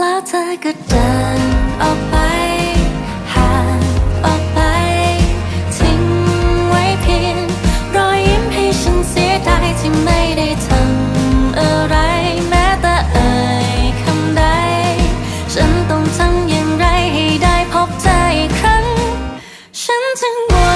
แล้วเธอก็เดินออกไปห่างออกไป ทิ้งไว้เพียงรอยยิ้มให้ฉันเสียดายที่ไม่ได้ทำอะไร แม้แต่เอ่ยคำใด ฉันต้องทำอย่างไรให้ได้พบเธออีกครั้ง ฉันจึงวน